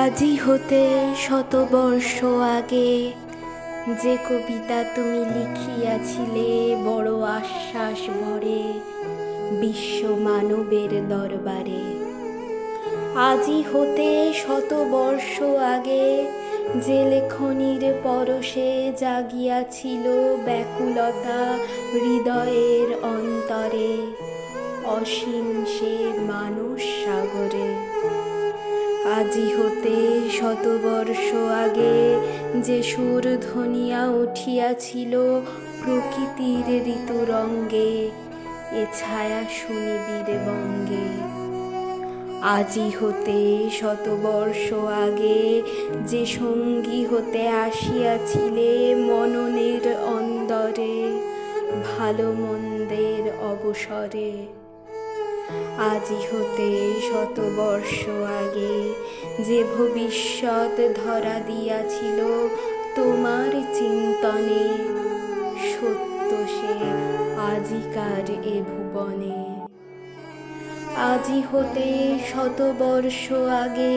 আজি হতে শতবর্ষ আগে যে কবিতা তুমি লিখিয়াছিলে, বড় আশ্বাস ভরে বিশ্ব মানবের দরবারে। আজি হতে শতবর্ষ আগে যে লেখনির পরশে জাগিয়াছিল ব্যাকুলতা হৃদয়ের অন্তরে, অসীম সে মানুষ সাগরে। আজি হতে শতবর্ষ আগে যে সুর ধ্বনিয়া উঠিয়াছিল প্রকৃতির ঋতুরঙ্গে, এ ছায়া শুনিবির বঙ্গে। আজি হতে শতবর্ষ আগে যে সঙ্গী হতে আসিয়াছিলে মননের অন্দরে, ভালো মন্দের অবসরে। আজি হতে শতবর্ষ আগে যে ভবিষ্যৎ ধরা দিয়াছিল তোমার চিন্তনে, সত্য সে আজিকার এ ভুবনে। আজি হতে শতবর্ষ আগে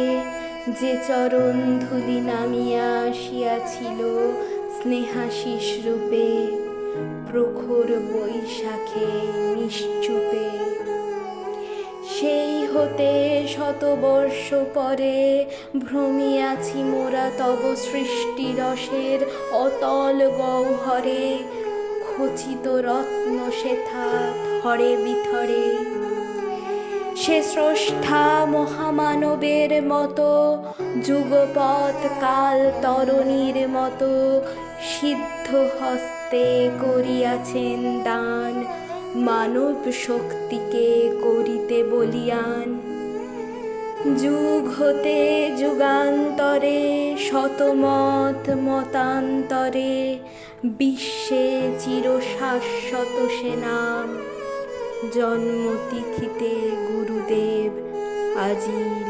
যে চরণ ধুলি নামিয়া আসিয়াছিল স্নেহাশিস রূপে, প্রখর বৈশাখে নিশ্চুপে হতে শতবর্ষ পরে ভ্রমিয়াছি মোরা তব সৃষ্টি রসের অতল গৌহরে খচিত রত্ন শেথা থরে বিথরে। সে স্রষ্টা মহামানবের মতো, যুগপথ কাল তরণীর মতো সিদ্ধ হস্তে করিয়াছেন দান মানব শক্তিকে করিতে বলিয়ান। যুগ হতে যুগান্তরে, শতমত মতান্তরে, বিশ্বে চির শাশ্বত নাম জন্মতিথিতে গুরুদেব, আজি